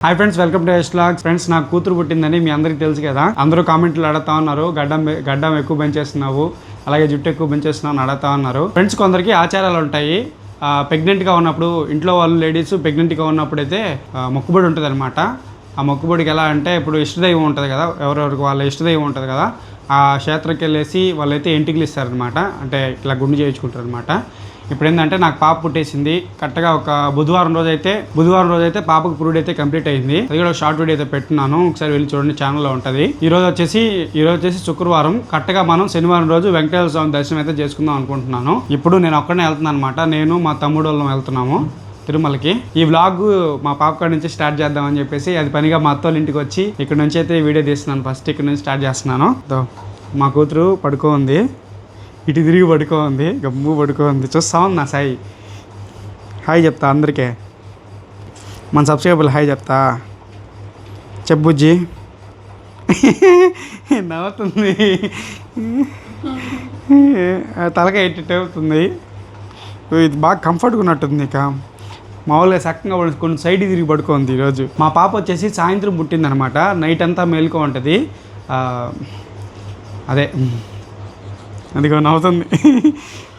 Hi friends welcome to S logs friends నాకు కూతురు పుట్టిందని మీ అందరికీ తెలుసు కదా. అందరూ కామెంట్లు అడుగుతా ఉన్నారు గడ్డం గడ్డం ఎక్కువ పెంచేస్తున్నావు అలాగే జుట్టు ఎక్కువ పెంచేస్తున్నావు అని అడుగుతా ఉన్నారు. ఫ్రెండ్స్ కొందరికి ఆచారాలు ఉంటాయి. ప్రెగ్నెంట్గా ఉన్నప్పుడు ఇంట్లో వాళ్ళు లేడీస్ ప్రెగ్నెంట్గా ఉన్నప్పుడు అయితే మొక్కుబడి ఉంటుంది అనమాట ఆ మొక్కుబడికి ఎలా అంటే ఇప్పుడు ఇష్టదైవం ఉంటుంది కదా ఎవరెవరికి వాళ్ళ ఇష్టదైవం ఉంటుంది కదా ఆ క్షేత్రకి వెళ్ళేసి వాళ్ళైతే ఎంటికలు ఇస్తారనమాట అంటే ఇట్లా గుండు చేయించుకుంటారు అనమాట ఇప్పుడు ఏంటంటే నాకు పాప పుట్టేసింది. కరెక్ట్గా ఒక బుధవారం రోజు అయితే బుధవారం రోజు అయితే పాపకు పురుడు అయితే కంప్లీట్ అయింది. అది కూడా షార్ట్ వీడియో అయితే పెట్టున్నాను. ఒకసారి వెళ్ళి చూడండి ఛానల్లో ఉంటుంది. ఈ రోజు వచ్చేసి ఈ రోజు వచ్చేసి శుక్రవారం. కరెక్ట్గా మనం శనివారం రోజు వెంకటేశ్వర స్వామి దర్శనం అయితే చేసుకుందాం అనుకుంటున్నాను. ఇప్పుడు నేను ఒక్కడనే వెళ్తున్నాను అనమాట నేను మా తమ్ముడు వాళ్ళం వెళ్తున్నాము తిరుమలకి. ఈ వ్లాగ్ మా పాప కాడ నుంచి స్టార్ట్ చేద్దామని చెప్పేసి అది పనిగా మా అత్తోళ్ళ ఇంటికి వచ్చి ఇక్కడ నుంచి అయితే వీడియో తీస్తున్నాను. ఫస్ట్ ఇక్కడ నుంచి స్టార్ట్ చేస్తున్నాను. మా కూతురు పడుకో ఉంది. ఇటు తిరిగి పడుకోంది గమ్ము పడుకోంది చూస్తా ఉంది నా సాయి. హాయ్ చెప్తా అందరికీ. మన సబ్స్క్రైబర్లు హాయ్ చెప్తా. చెప్పుజ్జి నవ్వుతుంది. ఆ తలకాయ ఎట్టి అవుతుంది. ఇది బాగా కంఫర్ట్గా ఉన్నట్టుంది ఇక. మామూలుగా చక్కగా కొన్ని సైడ్ తిరిగి పడుకోంది ఈరోజు. మా పాప వచ్చేసి సాయంత్రం పుట్టిందనమాట. నైట్ అంతా మేలుకో ఉంటుంది. అదే అదిగో నవ్వుతుంది.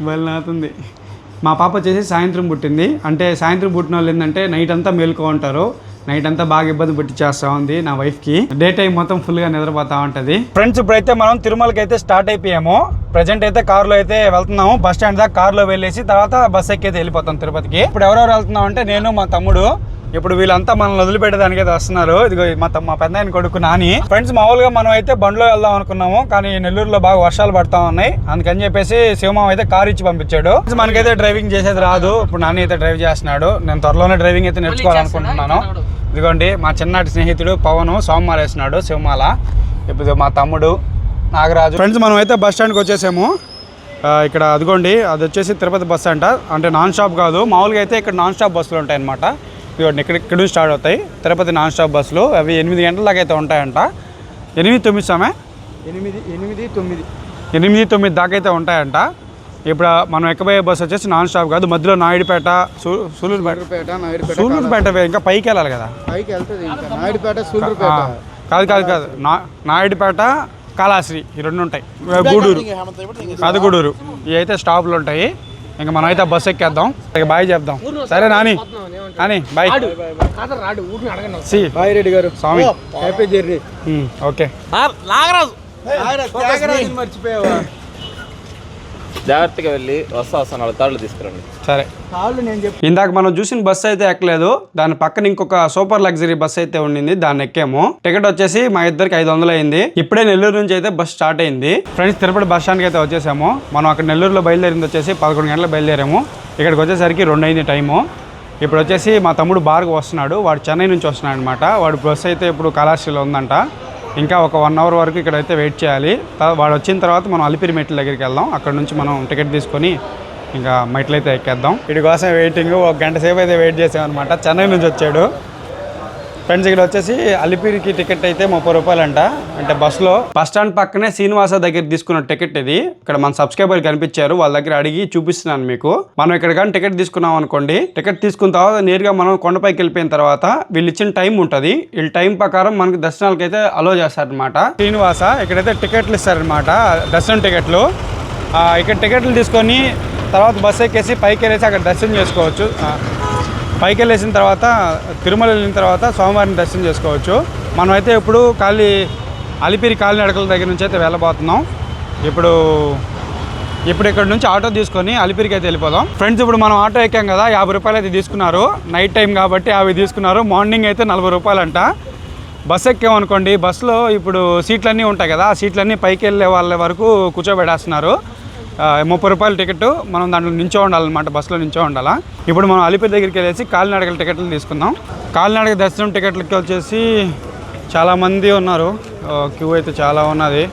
బలి నవ్వుతుంది. మా పాప వచ్చేసి సాయంత్రం పుట్టింది. అంటే సాయంత్రం పుట్టిన వాళ్ళు ఏంటంటే నైట్ అంతా మేలుకో ఉంటారు నైట్ అంతా బాగా ఇబ్బంది పెట్టి చేస్తా ఉంది నా వైఫ్కి డే టైం మొత్తం ఫుల్గా నిద్రపోతా ఉంటుంది. ఫ్రెండ్స్ ఇప్పుడైతే మనం తిరుమలకి అయితే స్టార్ట్ అయిపోయాము. ప్రజెంట్ అయితే కార్లో అయితే వెళ్తున్నాము. బస్ స్టాండ్ దాకా కార్లో వెళ్ళేసి తర్వాత బస్ ఎక్కి అయితే వెళ్ళిపోతాం తిరుపతికి. ఇప్పుడు ఎవరెవరు వెళ్తున్నాం అంటే నేను మా తమ్ముడు ఇప్పుడు వీళ్ళంతా మనల్ని వదిలిపెట్టడానికి అయితే వస్తున్నారు. ఇదిగో మా మా పెద్ద ఆయన కొడుకు నాని. ఫ్రెండ్స్ మామూలుగా మనం అయితే బండ్లో వెళ్దాం అనుకున్నాము. కానీ నెల్లూరులో బాగా వర్షాలు పడతా ఉన్నాయి. అందుకని చెప్పేసి శివమామ అయితే కార్ ఇచ్చి పంపించాడు. మనకైతే డ్రైవింగ్ చేసేది రాదు. ఇప్పుడు నాని అయితే డ్రైవ్ చేస్తున్నాడు. నేను త్వరలోనే డ్రైవింగ్ అయితే నేర్చుకోవాలనుకుంటున్నాను. ఇదిగోండి మా చిన్నటి స్నేహితుడు పవన్ సోమవారం వేసినాడు శివమాల. ఇప్పుడు మా తమ్ముడు నాగరాజు. ఫ్రెండ్స్ మనం అయితే బస్ స్టాండ్కి వచ్చేసాము. ఇక్కడ అదిగోండి అది వచ్చేసి తిరుపతి బస్ అంట. అంటే నాన్ స్టాప్ కాదు. మామూలుగా అయితే ఇక్కడ నాన్ స్టాప్ బస్సులు ఉంటాయి అనమాట ఇదిగోండి ఇక్కడ ఇక్కడ నుంచి స్టార్ట్ అవుతాయి. తిరుపతి నాన్ స్టాప్ బస్సులు అవి ఎనిమిది గంటల దాకా అయితే ఉంటాయంట. ఎనిమిది తొమ్మిది సమయ ఎనిమిది ఎనిమిది తొమ్మిది. ఎనిమిది తొమ్మిది దాకా అయితే ఉంటాయంట. ఇప్పుడు మనం ఎక్కబోయే బస్సు వచ్చేసి నాన్ స్టాప్ కాదు మధ్యలో నాయుడుపేట సూ సూలూరుపేట. సూలూరుపేట ఇంకా పైకి వెళ్ళాలి కదా? పైకి వెళ్తుంది నాయుడుపేట సూళ్ళూరుపేట కాదు కాదు కాదు. నా నాయుడుపేట కాళాశ్రీ ఈ రెండు ఉంటాయి. గూడూరు. అది గూడూరు. ఇవి అయితే స్టాప్లు ఉంటాయి. ఇంకా మనం అయితే బస్ ఎక్కేద్దాం. ఇక బాయ్ చెప్దాం సరే నాని. నాని బాయ్ సి. బాయ్ రెడ్డి గారు. Swami. Happy journey. Um, okay. Nagaraju. మర్చిపోయావా? జాగ్రత్తగా వెళ్ళి వస్తా వస్తా నాలుగు తాళ్ళు తీసుకురండి. సరే. కాళ్ళు నేను చెప్పు. ఇందాక మనం చూసిన బస్సు అయితే ఎక్కలేదు. దాని పక్కన ఇంకొక సూపర్ లగ్జరీ బస్ అయితే ఉండింది. దాన్ని ఎక్కాము. టికెట్ వచ్చేసి మా ఇద్దరికి ఐదు వందలు అయింది. ఇప్పుడే నెల్లూరు నుంచి అయితే బస్ స్టార్ట్ అయింది. ఫ్రెండ్స్ తిరుపతి బస్ స్టాండ్కి అయితే వచ్చేసాము. మనం అక్కడ నెల్లూరులో బయలుదేరింది వచ్చేసి పదకొండు గంటలకు బయలుదేరాము. ఇక్కడికి వచ్చేసరికి రెండు అయింది టైము. ఇప్పుడు వచ్చేసి మా తమ్ముడు బార్కు వస్తున్నాడు. వాడు చెన్నై నుంచి వస్తున్నాడు అనమాట వాడు బస్ అయితే ఇప్పుడు కళాశాలలో ఉందంట. ఇంకా ఒక వన్ అవర్ వరకు ఇక్కడైతే వెయిట్ చేయాలి. వాడు వచ్చిన తర్వాత మనం అలిపిరి మెట్ల దగ్గరికి వెళ్దాం. అక్కడ నుంచి మనం టికెట్ తీసుకొని ఇంకా మెట్లయితే ఎక్కేద్దాం. వీడి కోసం వెయిటింగ్ ఒక గంట సేపు అయితే వెయిట్ చేసామన్నమాట. అనమాట చెన్నై నుంచి వచ్చాడు. ఫ్రెండ్స్ ఇక్కడ వచ్చేసి అలిపిరికి టికెట్ అయితే ముప్పై రూపాయలు అంట అంటే బస్సులో బస్ స్టాండ్ పక్కనే శ్రీనివాస దగ్గర తీసుకున్న టికెట్ ఇది. ఇక్కడ మన సబ్స్క్రైబర్ కనిపించారు వాళ్ళ దగ్గర అడిగి చూపిస్తున్నాను మీకు. మనం ఇక్కడ కానీ టికెట్ తీసుకున్నాం అనుకోండి టికెట్ తీసుకున్న తర్వాత నేరుగా మనం కొండపైకి వెళ్ళిపోయిన తర్వాత వీళ్ళు ఇచ్చిన టైం ఉంటుంది. వీళ్ళ టైం ప్రకారం మనకి దర్శనాలకు అయితే అలో చేస్తారనమాట శ్రీనివాస ఇక్కడైతే టికెట్లు ఇస్తారనమాట దర్శనం టికెట్లు. ఇక్కడ టికెట్లు తీసుకొని తర్వాత బస్ ఎక్కేసి పైకి వెళ్ళేసి అక్కడ దర్శనం చేసుకోవచ్చు. పైకి వెళ్ళేసిన తర్వాత తిరుమల వెళ్ళిన తర్వాత స్వామివారిని దర్శనం చేసుకోవచ్చు. మనమైతే ఇప్పుడు కాలి అలిపిరి కాలినడకల దగ్గర నుంచి అయితే వెళ్ళబోతున్నాం. ఇప్పుడు ఇప్పుడు ఇక్కడ నుంచి ఆటో తీసుకొని అలిపిరికి అయితే వెళ్ళిపోదాం. ఫ్రెండ్స్ ఇప్పుడు మనం ఆటో ఎక్కాం కదా యాభై రూపాయలు అయితే తీసుకున్నారు. నైట్ టైం కాబట్టి అవి తీసుకున్నారు. మార్నింగ్ అయితే నలభై రూపాయలంట. బస్ ఎక్కామనుకోండి బస్సులో ఇప్పుడు సీట్లన్నీ ఉంటాయి కదా ఆ సీట్లన్నీ పైకి వెళ్ళే వాళ్ళ వరకు కూర్చోబెడేస్తున్నారు ముప్పై రూపాయల టికెట్ మనం దాంట్లో నించో ఉండాలన్నమాట బస్సులో నించో ఉండాలా. ఇప్పుడు మనం అలిపిరి దగ్గరికి వెళ్ళేసి కాలినడకల టికెట్లు తీసుకుందాం. కాలినడక దర్శనం టికెట్లకి వచ్చేసి చాలామంది ఉన్నారు. క్యూ అయితే చాలా ఉన్నది.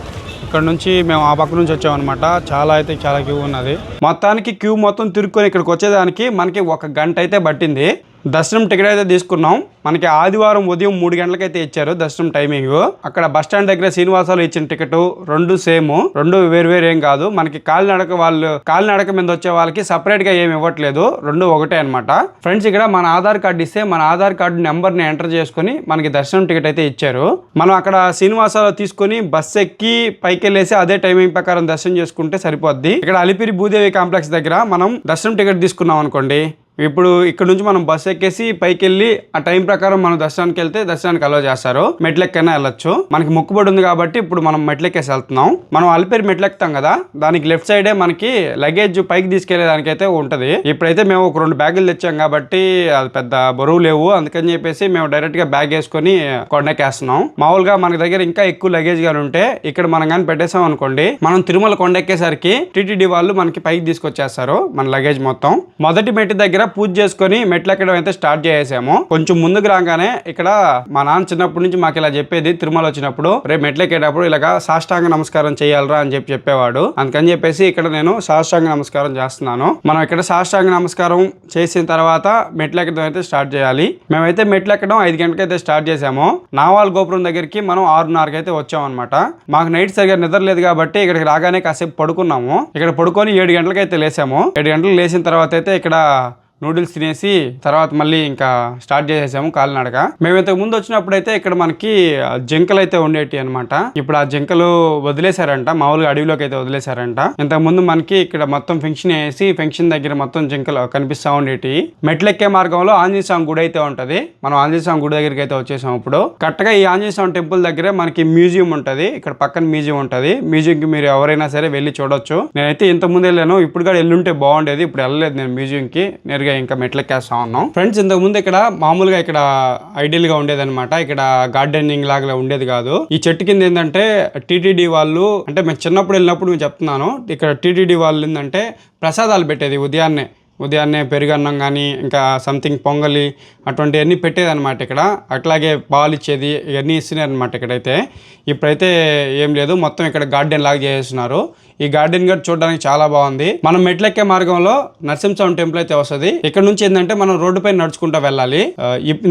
ఇక్కడ నుంచి మేము ఆ పక్క నుంచి వచ్చామన్నమాట. చాలా అయితే చాలా క్యూ ఉన్నది. మొత్తానికి క్యూ మొత్తం తిరుక్కొని ఇక్కడికి వచ్చేదానికి మనకి ఒక గంట అయితే పట్టింది. దర్శనం టికెట్ అయితే తీసుకున్నాం. మనకి ఆదివారం ఉదయం మూడు గంటలకైతే ఇచ్చారు దర్శనం టైమింగ్ అక్కడ బస్ స్టాండ్ దగ్గర శ్రీనివాసాలు ఇచ్చిన టికెట్ రెండు సేమ్ రెండు వేరు వేరు ఏం కాదు. మనకి కాలినడక వాళ్ళు కాలినడక మీద వచ్చే వాళ్ళకి సపరేట్గా ఏమి ఇవ్వట్లేదు. రెండు ఒకటే అన్నమాట. ఫ్రెండ్స్ ఇక్కడ మన ఆధార్ కార్డు ఇస్తే మన ఆధార్ కార్డు నెంబర్ని ఎంటర్ చేసుకుని మనకి దర్శనం టికెట్ అయితే ఇచ్చారు. మనం అక్కడ శ్రీనివాసాలు తీసుకొని బస్ ఎక్కి పైకి వెళ్ళేసి అదే టైమింగ్ ప్రకారం దర్శనం చేసుకుంటే సరిపోద్ది. ఇక్కడ అలిపిరి భూదేవి కాంప్లెక్స్ దగ్గర మనం దర్శనం టికెట్ తీసుకున్నాం అనుకోండి. ఇప్పుడు ఇక్కడ నుంచి మనం బస్ ఎక్కేసి పైకి వెళ్ళి ఆ టైం ప్రకారం మనం దర్శనానికి వెళ్తే దర్శనానికి అలో చేస్తారు. మెట్లెక్కైనా వెళ్ళొచ్చు. మనకి మొక్కుబడి ఉంది కాబట్టి ఇప్పుడు మనం మెట్లెక్కేసి వెళ్తున్నాం. మనం అలిపేరు మెట్లెక్కుతాం కదా దానికి లెఫ్ట్ సైడే మనకి లగేజ్ పైకి తీసుకెళ్ళే దానికైతే ఉంటది. ఇప్పుడైతే మేము ఒక రెండు బ్యాగులు తెచ్చాం కాబట్టి అది పెద్ద బరువు లేవు. అందుకని చెప్పేసి మేము డైరెక్ట్గా బ్యాగ్ వేసుకొని కొండెక్కేస్తున్నాం. మామూలుగా మన దగ్గర ఇంకా ఎక్కువ లగేజ్ గాని ఉంటే ఇక్కడ మనం కానీ పెట్టేసాం అనుకోండి మనం తిరుమల కొండెక్కేసరికి టీటీడీ వాళ్ళు మనకి పైకి తీసుకొచ్చేస్తారు మన లగేజ్ మొత్తం. మొదటి మెట్టి దగ్గర పూజ చేసుకొని మెట్లు ఎక్కడం అయితే స్టార్ట్ చేసేసాము. కొంచెం ముందుకు రాగానే ఇక్కడ మా నాన్న చిన్నప్పటి నుంచి మాకు ఇలా చెప్పేది తిరుమల వచ్చినప్పుడు రేపు మెట్లు ఎక్కేటప్పుడు ఇలాగా సాష్టాంగ నమస్కారం చేయాలరా అని చెప్పి చెప్పేవాడు. అందుకని చెప్పేసి ఇక్కడ నేను సాష్టాంగ నమస్కారం చేస్తున్నాను. మనం ఇక్కడ సాష్టాంగ నమస్కారం చేసిన తర్వాత మెట్లు ఎక్కడం అయితే స్టార్ట్ చేయాలి. మేమైతే మెట్లు ఎక్కడం ఐదు గంటలకైతే స్టార్ట్ చేసాము. నావాల్ గోపురం దగ్గరికి మనం ఆరున్నరకి అయితే వచ్చాం అనమాట మాకు నైట్ సరిగా నిద్ర లేదు కాబట్టి ఇక్కడికి రాగానే కాసేపు పడుకున్నాము. ఇక్కడ పడుకొని ఏడు గంటలకైతే లేసాము. ఏడు గంటలకు లేచిన తర్వాత అయితే ఇక్కడ నూడిల్స్ తినేసి తర్వాత మళ్ళీ ఇంకా స్టార్ట్ చేసేసాము కాలినడక. మేము ఇంతకు ముందు వచ్చినప్పుడైతే ఇక్కడ మనకి జింకలు అయితే ఉండేటి అనమాట ఇప్పుడు ఆ జింకలు వదిలేశారంట మామూలుగా అడవిలోకి అయితే వదిలేశారంట. ఇంతకు ముందు మనకి ఇక్కడ మొత్తం ఫెన్షన్ వేసి ఫెన్షన్ దగ్గర మొత్తం జింకలు కనిపిస్తా ఉండేటి. మెట్లెక్కే మార్గంలో ఆంజనేయ స్వామి గుడి అయితే ఉంటది. మనం ఆంజనేయ స్వామి గుడి దగ్గరికి అయితే వచ్చేసాం ఇప్పుడు. కరెక్ట్గా ఈ ఆంజనేయ స్వామి టెంపుల్ దగ్గరే మనకి మ్యూజియం ఉంటది. ఇక్కడ పక్కన మ్యూజియం ఉంటది. మ్యూజియం కి మీరు ఎవరైనా సరే వెళ్ళి చూడొచ్చు. నేనైతే ఇంత ముందు వెళ్ళాను. ఇప్పుడు కూడా వెళ్ళుంటే బాగుండేది. ఇప్పుడు వెళ్ళలేదు నేను మ్యూజియం కి నేరుగా ఇంకా మెట్లెక్కేస్తా ఉన్నాం. ఫ్రెండ్స్ ఇంతకు ముందు ఇక్కడ మామూలుగా ఇక్కడ ఐడియల్గా ఉండేదన్నమాట. ఇక్కడ గార్డెనింగ్ లాగా ఉండేది కాదు. ఈ చెట్టు కింద ఏంటంటే టీటీడీ వాళ్ళు అంటే మేము చిన్నప్పుడు వెళ్ళినప్పుడు మేము చెప్తున్నాను. ఇక్కడ టీటీడీ వాళ్ళు ఏంటంటే ప్రసాదాలు పెట్టేది ఉదయాన్నే. ఉదయాన్నే పెరుగన్నం కానీ ఇంకా సంథింగ్ పొంగలి అటువంటివన్నీ పెట్టేదన్నమాట ఇక్కడ. అట్లాగే పాలు ఇచ్చేది ఇవన్నీ ఇస్తున్నాయి అనమాట ఇక్కడైతే. ఇప్పుడైతే ఏం లేదు మొత్తం ఇక్కడ గార్డెన్ లాగా చేసేస్తున్నారు. ఈ గార్డెన్ కూడా చూడడానికి చాలా బాగుంది. మనం మెట్లెక్కే మార్గంలో నరసింహస్వామి టెంపుల్ అయితే వస్తుంది. ఇక్కడ నుంచి ఏంటంటే మనం రోడ్డు పైన నడుచుకుంటూ వెళ్ళాలి.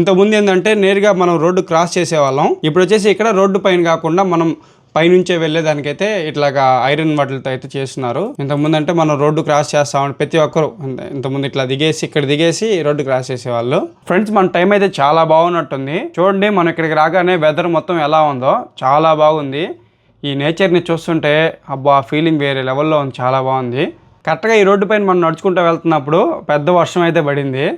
ఇంత ముందు ఏంటంటే నేరుగా మనం రోడ్డు క్రాస్ చేసేవాళ్ళం. ఇప్పుడు వచ్చేసి ఇక్కడ రోడ్డు పైన కాకుండా మనం పైనుంచే వెళ్ళేదానికైతే ఇట్లాగా ఐరన్ వాటిలతో అయితే చేస్తున్నారు. ఇంతకుముందు అంటే మనం రోడ్డు క్రాస్ చేస్తామని ప్రతి ఒక్కరు ఇంత- ఇంతకుముందు ఇట్లా దిగేసి ఇక్కడ దిగేసి రోడ్డు క్రాస్ చేసేవాళ్ళు. ఫ్రెండ్స్ మన టైం అయితే చాలా బాగున్నట్టుంది. చూడండి మనం ఇక్కడికి రాగానే వెదర్ మొత్తం ఎలా ఉందో చాలా బాగుంది. ఈ నేచర్ని చూస్తుంటే అబ్బా ఫీలింగ్ వేరే లెవెల్లో ఉంది చాలా బాగుంది. కరెక్ట్గా ఈ రోడ్డు పైన మనం నడుచుకుంటూ వెళ్తున్నప్పుడు పెద్ద వర్షం అయితే పడింది.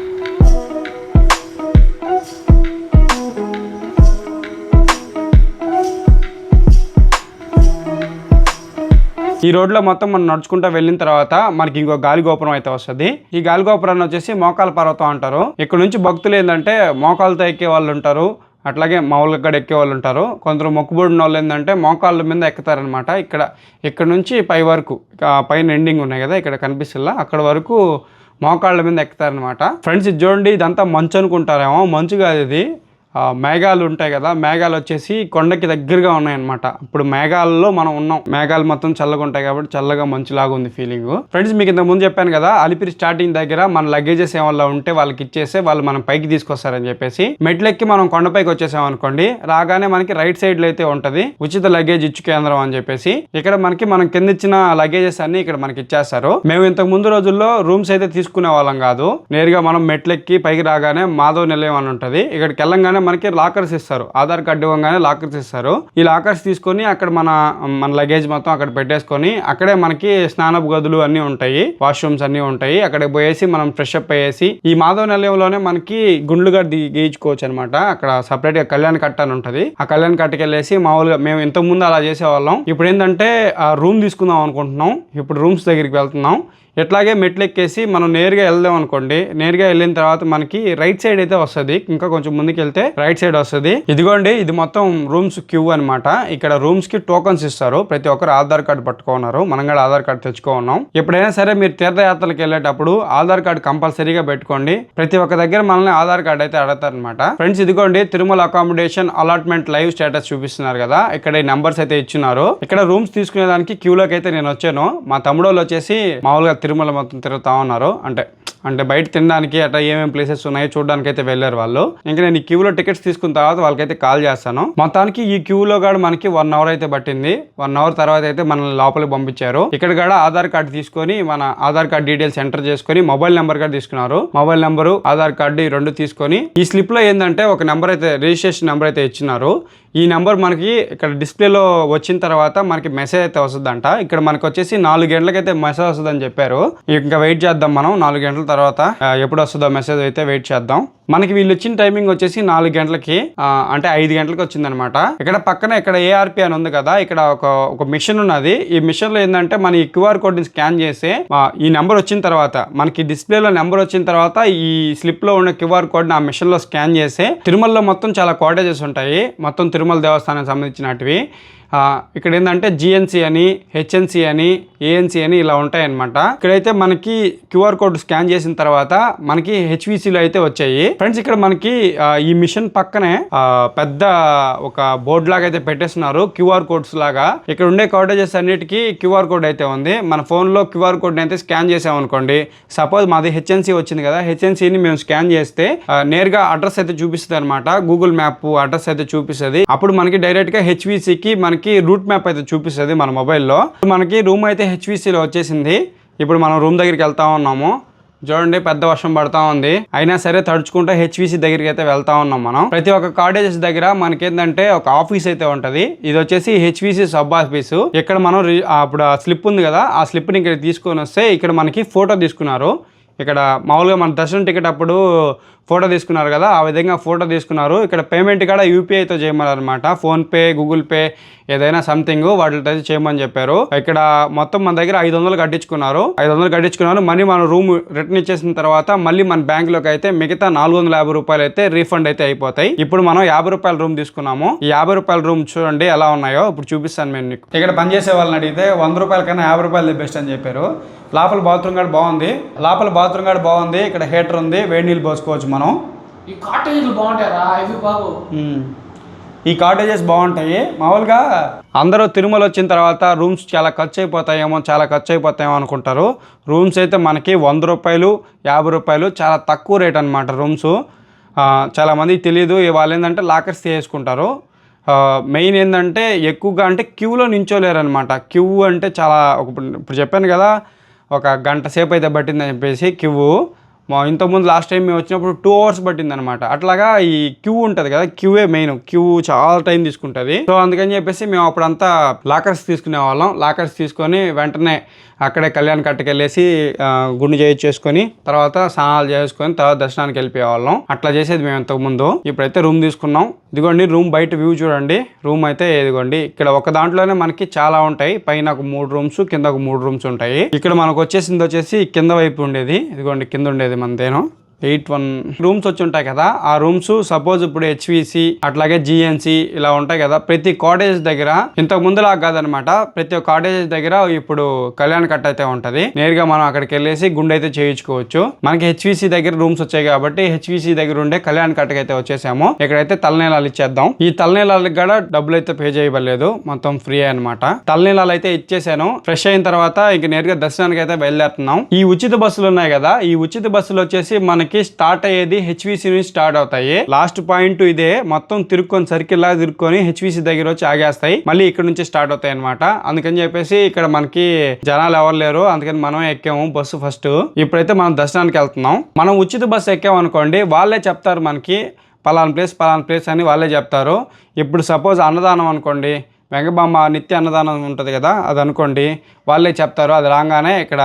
ఈ రోడ్లో మొత్తం మనం నడుచుకుంటూ వెళ్ళిన తర్వాత మనకి ఇంకో గాలి గోపురం అయితే వస్తుంది. ఈ గాలి గోపురాన్ని వచ్చేసి మోకాల పర్వతం అంటారు. ఇక్కడ నుంచి భక్తులు ఏంటంటే మోకాలతో ఎక్కే వాళ్ళు ఉంటారు. అట్లాగే మామూలుగా ఇక్కడ ఎక్కే వాళ్ళు ఉంటారు. కొందరు మొక్కుబడిన వాళ్ళు ఏంటంటే మోకాళ్ళ మీద ఎక్కుతారనమాట ఇక్కడ ఇక్కడ నుంచి పై వరకు పైన ఎండింగ్ ఉన్నాయి కదా ఇక్కడ కనిపిస్తుందా అక్కడ వరకు మోకాళ్ళ మీద ఎక్కుతారనమాట ఫ్రెండ్స్ ఇది చూడండి ఇదంతా మంచు అనుకుంటారేమో. మంచు కాదు ఇది. మేఘాలు ఉంటాయి కదా మేఘాలు వచ్చేసి కొండకి దగ్గరగా ఉన్నాయన్నమాట. ఇప్పుడు మేఘాలలో మనం ఉన్నాం. మేఘాలు మొత్తం చల్లగా ఉంటాయి కాబట్టి చల్లగా మంచులాగా ఉంది ఫీలింగ్ ఫ్రెండ్స్ మీకు ఇంత ముందు చెప్పాను కదా అలిపిరి స్టార్టింగ్ దగ్గర మన లగేజెస్ ఏమన్నా ఉంటే వాళ్ళకి ఇచ్చేస్తే వాళ్ళు మనం పైకి తీసుకొస్తారని చెప్పేసి మెట్లెక్కి మనం కొండపైకి వచ్చేసాం అనుకోండి రాగానే మనకి రైట్ సైడ్లో అయితే ఉంటది ఉచిత లగేజ్ ఇచ్చు కేంద్రం అని చెప్పేసి. ఇక్కడ మనకి మనం కింద ఇచ్చిన లగేజెస్ అన్ని ఇక్కడ మనకి ఇచ్చేస్తారు. మేము ఇంతకు ముందు రోజుల్లో రూమ్స్ అయితే తీసుకునే వాళ్ళం కాదు. నేరుగా మనం మెట్లెక్కి పైకి రాగానే మాధవ్ నిలయం అని ఉంటది. ఇక్కడికి వెళ్ళంగానే మనకి లాకర్స్ ఇస్తారు. ఆధార్ కార్డు ఇవ్వగానే లాకర్స్ ఇస్తారు. ఈ లాకర్స్ తీసుకొని అక్కడ మన మన లగేజ్ మొత్తం అక్కడ పెట్టేసుకొని అక్కడే మనకి స్నానపు గదులు అన్నీ ఉంటాయి. వాష్రూమ్స్ అన్నీ ఉంటాయి. అక్కడికి పోయేసి మనం ఫ్రెష్ అప్ అయ్యేసి ఈ మాధవ నిలయంలోనే మనకి గుండ్లుగా ది- గీయించుకోవచ్చు అనమాట అక్కడ సపరేట్గా కళ్యాణ్ కట్ట అని ఉంటుంది. ఆ కళ్యాణ్ కట్టకి వెళ్ళేసి మామూలుగా మేము ఇంతకు ముందు అలా చేసేవాళ్ళం. ఇప్పుడు ఏంటంటే ఆ రూమ్ తీసుకుందాం అనుకుంటున్నాం. ఇప్పుడు రూమ్స్ దగ్గరికి వెళ్తున్నాం. ఎట్లాగే మెట్లు ఎక్కేసి మనం నేరుగా వెళ్దాం అనుకోండి. నేరుగా వెళ్ళిన తర్వాత మనకి రైట్ సైడ్ అయితే వస్తుంది. ఇంకా కొంచెం ముందుకు వెళ్తే రైట్ సైడ్ వస్తుంది. ఇదిగోండి ఇది మొత్తం రూమ్స్ క్యూ అన్నమాట. ఇక్కడ రూమ్స్కి టోకన్స్ ఇస్తారు. ప్రతి ఒక్కరు ఆధార్ కార్డు పట్టుకున్నారు. మనం కూడా ఆధార్ కార్డు తెచ్చుకున్నాం ఎప్పుడైనా సరే మీరు తీర్థయాత్రలకు వెళ్ళేటప్పుడు ఆధార్ కార్డు కంపల్సరీగా పెట్టుకోండి. ప్రతి ఒక్క దగ్గర మనల్ని ఆధార్ కార్డు అయితే అడతారనమాట ఫ్రెండ్స్ ఇదిగోండి Tirumala accommodation allotment live status చూపిస్తున్నారు కదా. ఇక్కడ ఈ నంబర్స్ అయితే ఇచ్చినారు ఇక్కడ రూమ్స్ తీసుకునేదానికి క్యూలోకి అయితే నేను వచ్చాను. మా తమ్ముడు వాళ్ళు వచ్చేసి మామూలుగా తిరుమల మొత్తం తిరుగుతా ఉన్నారు అంటే అంటే బయట తినడానికి అట్లా ఏమేమి ప్లేసెస్ ఉన్నాయో చూడడానికి అయితే వెళ్ళారు వాళ్ళు. ఇంకా నేను ఈ క్యూలో టికెట్స్ తీసుకున్న తర్వాత వాళ్ళకైతే కాల్ చేస్తాను. మొత్తానికి ఈ క్యూలో కూడా మనకి వన్ అవర్ అయితే పట్టింది. వన్ అవర్ తర్వాత అయితే మనల్ని లోపలికి పంపించారు. ఇక్కడ కూడా ఆధార్ కార్డు తీసుకొని మన ఆధార్ కార్డ్ డీటెయిల్స్ ఎంటర్ చేసుకొని మొబైల్ నెంబర్ కూడా తీసుకున్నారు. మొబైల్ నెంబరు ఆధార్ కార్డు ఈ రెండు తీసుకొని ఈ స్లిప్లో ఏంటంటే ఒక నెంబర్ అయితే రిజిస్ట్రేషన్ నెంబర్ అయితే ఇచ్చినారు. ఈ నెంబర్ మనకి ఇక్కడ డిస్ప్లేలో వచ్చిన తర్వాత మనకి మెసేజ్ అయితే వస్తుందంట. ఇక్కడ మనకి వచ్చేసి నాలుగు గంటలకైతే మెసేజ్ వస్తుందని చెప్పారు. ఇంకా వెయిట్ చేద్దాం మనం. నాలుగు గంటల తర్వాత ఎప్పుడు వస్తుందో మెసేజ్ అయితే వెయిట్ చేద్దాం. మనకి వీళ్ళు ఇచ్చిన టైమింగ్ వచ్చేసి నాలుగు గంటలకి అంటే ఐదు గంటలకు వచ్చిందనమాట. ఇక్కడ పక్కన ఇక్కడ ఏఆర్పి అని ఉంది కదా ఇక్కడ ఒక ఒక మిషన్ ఉన్నది. ఈ మిషన్లో ఏంటంటే మన ఈ క్యూఆర్ కోడ్ని స్కాన్ చేసి ఈ నెంబర్ వచ్చిన తర్వాత మనకి డిస్ప్లేలో నెంబర్ వచ్చిన తర్వాత ఈ స్లిప్లో ఉన్న క్యూఆర్ కోడ్ని ఆ మిషన్లో స్కాన్ చేసి తిరుమలలో మొత్తం చాలా కాటేజెస్ ఉంటాయి. మొత్తం తిరుమల దేవస్థానానికి సంబంధించినటివి. ఇక్కడ ఏంటంటే జిఎన్సి అని హెచ్ఎన్సి అని ఏఎన్సి అని ఇలా ఉంటాయన్నమాట. ఇక్కడైతే మనకి క్యూఆర్ కోడ్ స్కాన్ చేసిన తర్వాత మనకి హెచ్విసిలు అయితే వచ్చాయి. ఫ్రెండ్స్ ఇక్కడ మనకి ఈ మిషన్ పక్కనే పెద్ద ఒక బోర్డు లాగా అయితే పెట్టేస్తున్నారు క్యూఆర్ కోడ్స్ లాగా. ఇక్కడ ఉండే కాటేజెస్ అన్నిటికీ క్యూఆర్ కోడ్ అయితే ఉంది. మన ఫోన్లో క్యూఆర్ కోడ్ అయితే స్కాన్ చేసామనుకోండి సపోజ్ మాది హెచ్ఎన్సి వచ్చింది కదా హెచ్ఎన్సీని మేము స్కాన్ చేస్తే నేరుగా అడ్రస్ అయితే చూపిస్తుంది అనమాట గూగుల్ మ్యాప్ అడ్రస్ అయితే చూపిస్తుంది. అప్పుడు మనకి డైరెక్ట్గా మనకి కి మనకి రూట్ మ్యాప్ అయితే చూపిస్తుంది మన మొబైల్లో. మనకి రూమ్ అయితే హెచ్విసిలో లో వచ్చేసింది. ఇప్పుడు మనం రూమ్ దగ్గరికి వెళ్తా ఉన్నాము. చూడండి పెద్ద వర్షం పడతా ఉంది. అయినా సరే తడుచుకుంటూ హెచ్విసి దగ్గరికి అయితే వెళ్తా ఉన్నాం మనం. ప్రతి ఒక్క కాటేజెస్ దగ్గర మనకి ఏంటంటే ఒక ఆఫీస్ అయితే ఉంటది. ఇది వచ్చేసి హెచ్విసి సబ్ ఆఫీస్. ఇక్కడ మనం అప్పుడు స్లిప్ ఉంది కదా ఆ స్లిప్ని ఇక్కడ తీసుకొని వస్తే ఇక్కడ మనకి ఫోటో తీసుకున్నారు. ఇక్కడ మామూలుగా మన దర్శనం టికెట్ అప్పుడు ఫోటో తీసుకున్నారు కదా ఆ విధంగా ఫోటో తీసుకున్నారు. ఇక్కడ పేమెంట్ కూడా యూపీఐతో చేయమన్నారు అనమాట ఫోన్పే గూగుల్ పే ఏదైనా సంథింగ్ వాటితో చేయమని చెప్పారు. ఇక్కడ మొత్తం మన దగ్గర ఐదు వందలు కట్టించుకున్నారు. ఐదు వందలు కట్టించుకున్నారు. మనీ మన రూమ్ రిటర్న్ ఇచ్చేసిన తర్వాత మళ్ళీ మన బ్యాంక్లోకి అయితే మిగతా నాలుగు వందల యాభై రూపాయలు అయితే రీఫండ్ అయితే అయిపోతాయి. ఇప్పుడు మనం యాభై రూపాయల రూమ్ తీసుకున్నాము. ఈ యాభై రూపాయల రూమ్ చూడండి ఎలా ఉన్నాయో. ఇప్పుడు చూపిస్తాను నేను మీకు. ఇక్కడ పనిచేసే వాళ్ళని అడిగితే వంద రూపాయల కన్నా యాభై రూపాయలు బెస్ట్ అని చెప్పారు. లోపల బాత్రూమ్ కూడా బాగుంది. లోపల బాత్రూమ్ కూడా బాగుంది. ఇక్కడ హీటర్ ఉంది. వేడి నీళ్ళు పోసుకోవచ్చు మనం. ఈ కాటేజీలు బాగుంటాయరా? ఇవి బాగు. మ్మ్. ఈ కాటేజెస్ బాగుంటాయి. మామూలుగా అందరూ తిరుమల వచ్చిన తర్వాత రూమ్స్ చాలా ఖర్చు అయిపోతాయేమో చాలా ఖర్చు అయిపోతాయేమో అనుకుంటారు. రూమ్స్ అయితే మనకి వంద రూపాయలు యాభై రూపాయలు చాలా తక్కువ రేట్ అనమాట రూమ్స్ చాలామంది తెలియదు వాళ్ళు ఏంటంటే లాకర్స్ తీసుకుంటారు. మెయిన్ ఏంటంటే ఎక్కువగా అంటే క్యూలో నించోలేరనమాట క్యూ అంటే చాలా ఇప్పుడు చెప్పాను కదా ఒక గంట సేపు అయితే పట్టిందని చెప్పేసి క్యూ మా ఇంతకుముందు లాస్ట్ టైం మేము వచ్చినప్పుడు టూ అవర్స్ పట్టింది అనమాట అట్లాగా ఈ క్యూ ఉంటుంది కదా క్యూఏ మెయిన్ క్యూ చాలా టైం తీసుకుంటుంది. సో అందుకని చెప్పేసి మేము అప్పుడంతా లాకర్స్ తీసుకునే వాళ్ళం. లాకర్స్ తీసుకొని వెంటనే అక్కడే కళ్యాణ్ కట్టకెళ్ళేసి గుండు చేసుకొని తర్వాత స్నానాలు చేసుకొని తర్వాత దర్శనానికి వెళ్ళిపోయేవాళ్ళం. అట్లా చేసేది మేము ఇంతకుముందు ఇప్పుడైతే రూమ్ తీసుకున్నాం. ఇదిగోండి రూమ్ బయట వ్యూ చూడండి. రూమ్ అయితే ఇదిగోండి. ఇక్కడ ఒక దాంట్లోనే మనకి చాలా ఉంటాయి. పైన ఒక మూడు రూమ్స్ కింద ఒక మూడు రూమ్స్ ఉంటాయి. ఇక్కడ మనకు వచ్చేసింది వచ్చేసి కింద వైపు ఉండేది. ఇదిగోండి కింద ఉండేది మనదేను. ఎయిట్ వన్ రూమ్స్ వచ్చి ఉంటాయి కదా ఆ రూమ్స్ సపోజ్ ఇప్పుడు హెచ్విసి అట్లాగే జిఎన్సి ఇలా ఉంటాయి కదా ప్రతి కాటేజ్ దగ్గర ఇంతకు ముందులా కాదనమాట ప్రతి ఒక్క కాటేజ్ దగ్గర ఇప్పుడు కళ్యాణ్ కట్ అయితే ఉంటది. నేరుగా మనం అక్కడికి వెళ్ళేసి గుండె అయితే చేయించుకోవచ్చు. మనకి హెచ్విసి దగ్గర రూమ్స్ వచ్చాయి కాబట్టి హెచ్విసి దగ్గర ఉండే కళ్యాణ్ కట్టకి అయితే వచ్చేసాము. ఇక్కడైతే తలనీలాలు ఇచ్చేద్దాం. ఈ తలనీలాలకు కూడా డబ్బులు అయితే పే చేయబడలేదు మొత్తం ఫ్రీ అనమాట తలనీలాలు అయితే ఇచ్చేసాను. ఫ్రెష్ అయిన తర్వాత ఇంక నేరుగా దర్శనానికి అయితే బయలుదేరుతున్నాం. ఈ ఉచిత బస్సులు ఉన్నాయి కదా ఈ ఉచిత బస్సులు వచ్చేసి మనకి స్టార్ట్ అయ్యేది హెచ్విసి నుంచి స్టార్ట్ అవుతాయి. లాస్ట్ పాయింట్ ఇదే మొత్తం తిరుక్కొని సర్కిల్ లాగా తిరుక్కొని హెచ్విసి దగ్గర వచ్చి ఆగేస్తాయి. మళ్ళీ ఇక్కడ నుంచి స్టార్ట్ అవుతాయి అనమాట అందుకని చెప్పేసి ఇక్కడ మనకి జనాలు ఎవరు లేరు అందుకని మనం ఎక్కాము బస్సు ఫస్ట్. ఇప్పుడైతే మనం దర్శనానికి వెళ్తున్నాం. మనం ఉచిత బస్సు ఎక్కామనుకోండి వాళ్ళే చెప్తారు మనకి పలానా ప్లేస్ పలానా ప్లేస్ అని వాళ్ళే చెప్తారు. ఇప్పుడు సపోజ్ అన్నదానం అనుకోండి వెంగబామ్మ నిత్య అన్నదానం ఉంటుంది కదా అది అనుకోండి వాళ్ళే చెప్తారు అది రాగానే ఇక్కడ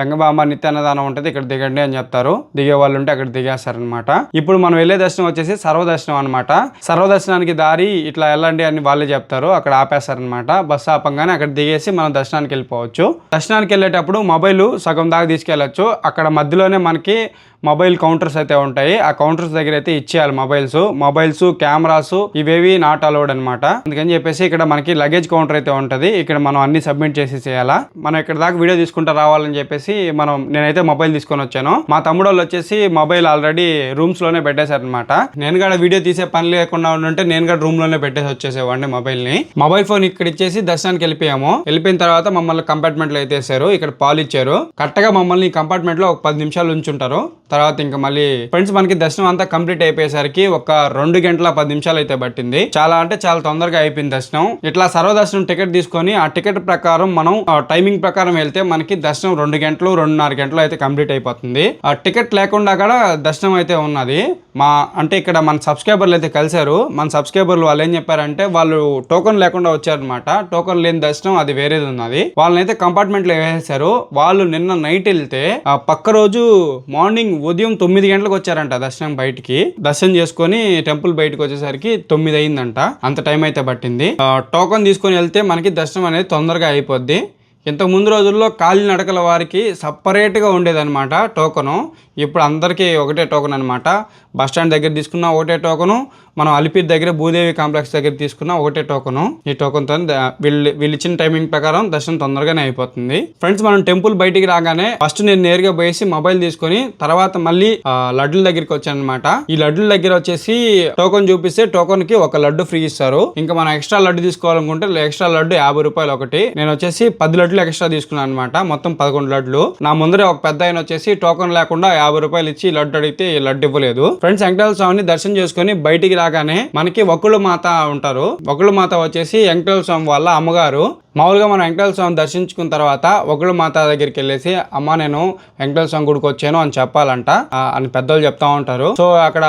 వెంగబామ్మ నిత్యాన్నదానం ఉంటుంది ఇక్కడ దిగండి అని చెప్తారు. దిగే వాళ్ళు ఉంటే అక్కడ దిగేస్తారనమాట ఇప్పుడు మనం వెళ్ళే దర్శనం వచ్చేసి సర్వదర్శనం అనమాట సర్వదర్శనానికి దారి ఇట్లా వెళ్ళండి అని వాళ్ళే చెప్తారు అక్కడ ఆపేస్తారనమాట బస్సు ఆపంగానే అక్కడ దిగేసి మనం దర్శనానికి వెళ్ళిపోవచ్చు. దర్శనానికి వెళ్ళేటప్పుడు మొబైల్ సగం దాకా తీసుకెళ్ళచ్చు. అక్కడ మధ్యలోనే మనకి మొబైల్ కౌంటర్స్ అయితే ఉంటాయి. ఆ కౌంటర్స్ దగ్గర అయితే ఇచ్చేయాలి మొబైల్స్. మొబైల్స్ కెమెరాస్ ఇవేవి నాట్ అలౌడ్ అనమాట అందుకని చెప్పేసి ఇక్కడ మనకి లగేజ్ కౌంటర్ అయితే ఉంటది. ఇక్కడ మనం అన్ని సబ్మిట్ చేసి చేయాలా మనం ఇక్కడ దాకా వీడియో తీసుకుంటూ రావాలని చెప్పేసి వచ్చేసి మనం నేనైతే మొబైల్ తీసుకొని వచ్చాను. మా తమ్ముడు వాళ్ళు వచ్చేసి మొబైల్ ఆల్రెడీ రూమ్స్లోనే పెట్టేశారనమాట నేను కూడా వీడియో తీసే పని లేకుండా ఉంటే నేను కూడా రూమ్లోనే పెట్టేసి వచ్చేసేవాడిని మొబైల్ని. మొబైల్ ఫోన్ ఇక్కడ ఇచ్చేసి దర్శనానికి వెళ్ళిపోయాము. వెళ్ళిపోయిన తర్వాత మమ్మల్ని కంపార్ట్మెంట్లో అయితే వేసారు ఇక్కడ పాలు ఇచ్చారు. కరెక్ట్గా మమ్మల్ని కంపార్ట్మెంట్లో ఒక పది నిమిషాలు ఉంచుంటారు. తర్వాత ఇంకా మళ్ళీ ఫ్రెండ్స్ మనకి దర్శనం అంతా కంప్లీట్ అయిపోయేసరికి ఒక రెండు గంటల పది నిమిషాలు అయితే పట్టింది. చాలా అంటే చాలా తొందరగా అయిపోయింది దర్శనం. ఇట్లా సర్వదర్శనం టికెట్ తీసుకొని ఆ టికెట్ ప్రకారం మనం టైమింగ్ ప్రకారం వెళ్తే మనకి దర్శనం రెండు గంటలు రెండున్నర గంటలు అయితే కంప్లీట్ అయిపోతుంది. ఆ టికెట్ లేకుండా కూడా దర్శనం అయితే ఉన్నది. మా అంటే ఇక్కడ మన సబ్స్క్రైబర్లు అయితే కలిశారు. మన సబ్స్క్రైబర్లు వాళ్ళు ఏం చెప్పారంటే వాళ్ళు టోకెన్ లేకుండా వచ్చారనమాట టోకెన్ లేని దర్శనం అది వేరేది ఉన్నది. వాళ్ళని అయితే కంపార్ట్మెంట్లో వేసేసారు వాళ్ళు నిన్న నైట్ వెళ్తే ఆ పక్క రోజు మార్నింగ్ ఉదయం తొమ్మిది గంటలకు వచ్చారంట దర్శనం బయటికి. దర్శనం చేసుకొని టెంపుల్ బయటకు వచ్చేసరికి తొమ్మిది అయిందంట. అంత టైం అయితే పట్టింది. టోకన్ టోకెన్ తీసుకొని వెళ్తే మనకి దర్శనం అనేది తొందరగా అయిపోద్ది. ఇంతకు ముందు రోజుల్లో కాలినడకల వారికి సపరేట్గా ఉండేదన్నమాట టోకను. ఇప్పుడు అందరికీ ఒకటే టోకన్ అనమాట బస్ స్టాండ్ దగ్గర తీసుకున్న ఒకటే టోకను మనం అలిపిరి దగ్గర భూదేవి కాంప్లెక్స్ దగ్గర తీసుకున్న ఒకటే టోకను. ఈ టోకన్తో వీళ్ళు వీళ్ళు ఇచ్చిన టైమింగ్ ప్రకారం దర్శనం తొందరగానే అయిపోతుంది. ఫ్రెండ్స్ మనం టెంపుల్ బయటికి రాగానే ఫస్ట్ నేను నేరుగా పోయేసి మొబైల్ తీసుకొని తర్వాత మళ్ళీ లడ్డుల దగ్గరికి వచ్చాను అనమాట ఈ లడ్డుల దగ్గర వచ్చేసి టోకన్ చూపిస్తే టోకన్కి ఒక లడ్డు ఫ్రీ ఇస్తారు. ఇంకా మనం ఎక్స్ట్రా లడ్డు తీసుకోవాలనుకుంటే ఎక్స్ట్రా లడ్డు యాభై రూపాయలు ఒకటి. నేను వచ్చేసి పది లడ్డులు ఎక్స్ట్రా తీసుకున్నాను అనమాట మొత్తం పదకొండు లడ్లు నా ముందరే ఒక పెద్ద ఆయన వచ్చేసి టోకన్ లేకుండా యాభై రూపాయలు ఇచ్చి లడ్డు అడిగితే ఈ లడ్డు ఇవ్వలేదు. ఫ్రెండ్స్ వెంకటేశ్వర స్వామిని దర్శనం చేసుకొని బయటికి రా రాగానే మనకి వకుళ మాత ఉంటారు. వకుళ మాత వచ్చేసి వెంకటేశ్వర స్వామి వాళ్ళ అమ్మగారు. మామూలుగా మనం వెంకటేశ్వర స్వామి దర్శించుకున్న తర్వాత ఒకళ్ళు మాత దగ్గరికి వెళ్ళేసి అమ్మ నేను వెంకటేశ్వర స్వామి గుడికి వచ్చాను అని చెప్పాలంట అని పెద్దలు చెప్తా ఉంటారు. సో అక్కడ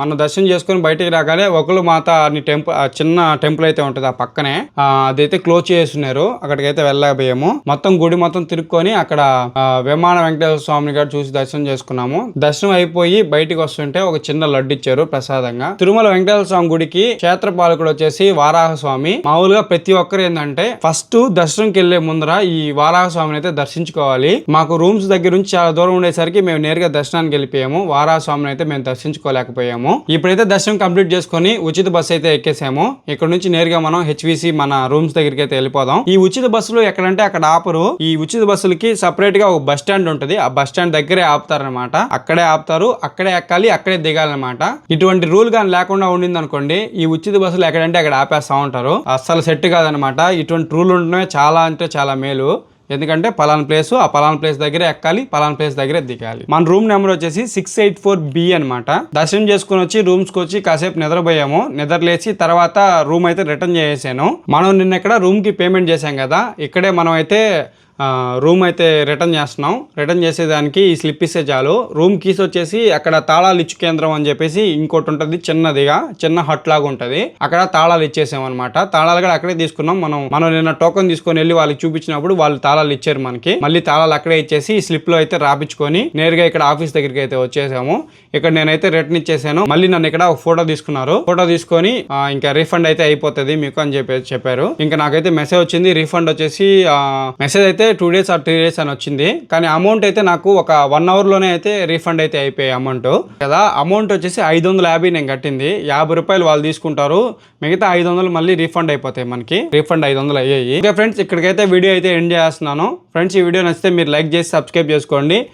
మనం దర్శనం చేసుకుని బయటికి రాగానే ఒకళ్ళు మాత అని టెంపుల్ చిన్న టెంపుల్ అయితే ఉంటుంది ఆ పక్కనే అదైతే క్లోజ్ చేస్తున్నారు అక్కడికైతే వెళ్ళకపోయాము మొత్తం గుడి మొత్తం తిరుక్కొని అక్కడ విమాన వెంకటేశ్వర స్వామిని గారు చూసి దర్శనం చేసుకున్నాము. దర్శనం అయిపోయి బయటికి వస్తుంటే ఒక చిన్న లడ్డు ఇచ్చారు ప్రసాదంగా. తిరుమల వెంకటేశ్వర స్వామి గుడికి క్షేత్రపాలకుడు వచ్చేసి వారాహ స్వామి. మామూలుగా ప్రతి ఒక్కరు ఏంటంటే ఫస్ట్ దర్శనంకి వెళ్ళే ముందర ఈ వారాహ స్వామిని అయితే దర్శించుకోవాలి. మాకు రూమ్స్ దగ్గర నుంచి చాలా దూరం ఉండేసరికి మేము నేరుగా దర్శనానికి వెళ్ళిపోయాము. వారాహ స్వామిని అయితే మేము దర్శించుకోలేకపోయాము. ఇప్పుడైతే దర్శనం కంప్లీట్ చేసుకొని ఉచిత బస్సు అయితే ఎక్కేసాము. ఇక్కడ నుంచి నేరుగా మనం హెచ్విసి మన రూమ్స్ దగ్గరికి అయితే వెళ్ళిపోదాం. ఈ ఉచిత బస్సులు ఎక్కడంటే అక్కడ ఆపరు. ఈ ఉచిత బస్సులకి సపరేట్గా ఒక బస్ స్టాండ్ ఉంటుంది. ఆ బస్ స్టాండ్ దగ్గరే ఆపుతారనమాట అక్కడే ఆపుతారు. అక్కడే ఎక్కాలి. అక్కడే దిగాలన్నమాట. ఇటువంటి రూల్ కానీ లేకుండా ఉండింది అనుకోండి ఈ ఉచిత బస్సులు ఎక్కడంటే అక్కడ ఆపేస్తా ఉంటారు. అస్సలు సెట్ కాదనమాట ఇటువంటి రూల్ ఉండడమే చాలా అంటే చాలా మేలు. ఎందుకంటే పలాన్ ప్లేస్ ఆ పలాన్ ప్లేస్ దగ్గర ఎక్కాలి పలాన్ ప్లేస్ దగ్గర దిగాలి. మన రూమ్ నెంబర్ వచ్చేసి సిక్స్ ఎయిట్ ఫోర్ బి అనమాట దర్శనం చేసుకుని వచ్చి రూమ్స్కి వచ్చి కాసేపు నిద్రపోయాము. నిద్రలేసి తర్వాత రూమ్ అయితే రిటర్న్ చేసేసాను. మనం నిన్న ఇక్కడ రూమ్కి పేమెంట్ చేసాం కదా. ఇక్కడే మనం అయితే రూమ్ అయితే రిటర్న్ చేస్తున్నాం. రిటర్న్ చేసేదానికి ఈ స్లిప్ ఇస్తే చాలు. రూమ్ కీస్ వచ్చేసి అక్కడ తాళాలు ఇచ్చు కేంద్రం అని చెప్పేసి ఇంకోటి ఉంటుంది చిన్నదిగా చిన్న హట్ లాగా ఉంటుంది. అక్కడ తాళాలు ఇచ్చేసాం అనమాట తాళాలు కూడా అక్కడే తీసుకున్నాం. మనం మనం నిన్న టోకెన్ తీసుకొని వెళ్ళి వాళ్ళకి చూపించినప్పుడు వాళ్ళు తాళాలు ఇచ్చారు మనకి. మళ్ళీ తాళాలు అక్కడే ఇచ్చేసి ఈ స్లిప్లో అయితే రాపించుకొని నేరుగా ఇక్కడ ఆఫీస్ దగ్గరికి అయితే వచ్చేసాము. ఇక్కడ నేనైతే రిటర్న్ ఇచ్చేసాను. మళ్ళీ నన్ను ఇక్కడ ఒక ఫోటో తీసుకున్నారు. ఫోటో తీసుకొని ఇంకా రీఫండ్ అయితే అయిపోతుంది మీకు అని చెప్పి చెప్పారు. ఇంకా నాకైతే మెసేజ్ వచ్చింది. రీఫండ్ వచ్చేసి మెసేజ్ అయితే two days or three days అని వచ్చింది. కానీ అమౌంట్ అయితే నాకు ఒక వన్ అవర్లోనే అయితే రీఫండ్ అయితే అయిపోయాయి అమౌంట్ కదా అమౌంట్ వచ్చేసి ఐదు వందల యాభై నేను కట్టింది. యాభై రూపాయలు వాళ్ళు తీసుకుంటారు. మిగతా ఐదు వందలు మళ్ళీ రీఫండ్ అయిపోతాయి మనకి. రీఫండ్ ఐదు వందలు అయ్యాయి. ఇంకా ఫ్రెండ్స్ ఇక్కడికైతే వీడియో అయితే ఎండ్ చేస్తున్నాను. ఫ్రెండ్స్ ఈ వీడియో నచ్చితే మీరు లైక్ చేసి సబ్స్క్రైబ్ చేసుకోండి.